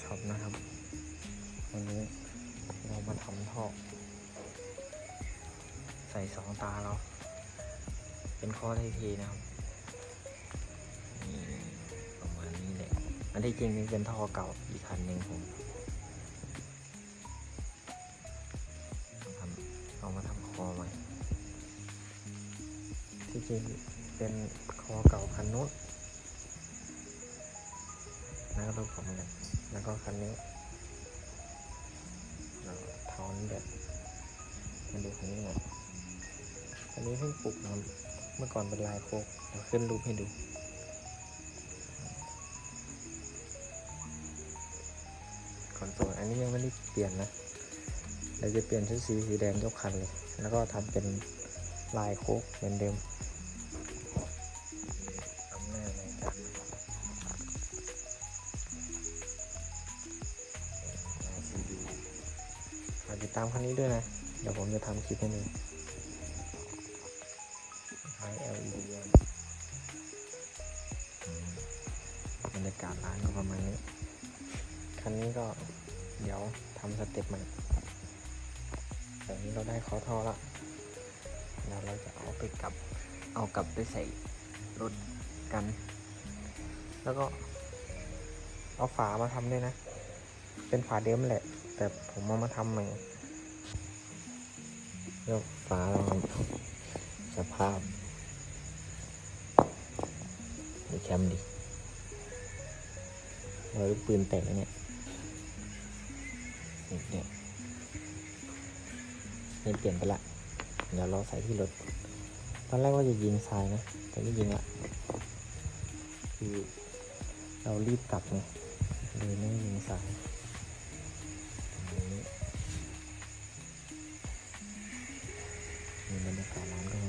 ช็อปนะครับวันนี้เรามาทำท่อ ใส่สองตาเรา เป็นข้อได้ทีนะครับนี่ประมาณนี้แหละอันที่จริงนี่เป็นท่อเก่าอีกคันหนึ่งผมทำเอามาทำคอใหม่ ที่จริงเป็นคอเก่าคันนู้นนะครับผมเนี่ย แล้วก็คันนี้เราทอนแบบมาดูคันนี้หน่อยคันนี้เพิ่งปลูกนะเมื่อก่อนเป็นลายโคกเดี๋ยวขึ้นรูปให้ดูคอนโซลอันนี้ยังไม่ได้เปลี่ยนนะเราจะเปลี่ยนชุดสีสีแดงยกคันเลย แล้วก็ทำเป็นลายโคกเหมือนเดิม ติดตามคันนี้ด้วยนะ เดี๋ยวผมจะทำคลิปให้ดูท้าย LED บรรยากาศร้านก็ประมาณนี้ คันนี้ก็เดี๋ยวทำสเต็ปใหม่แต่นี้เราได้คอท่อละเดี๋ยวเราจะเอาไปกลับ เอากลับไปใส่รถกัน แล้วก็เอาฝามาทำด้วยนะ เป็นฝาเดิมแหละ แต่ผมเอามาทำใหม่ เลือกฝาเราสภาพดีแคมดิเราลูกปืนแตกแล้วเนี่ยนี่เนี่ยนี่เปลี่ยนไปละ เดี๋ยวเราใส่ที่รถ ตอนแรกว่าจะยิงทรายนะ แต่ไม่ยิงละคือเรารีบกลับไงเลยไม่ยิงทราย ในตอนนั้นก็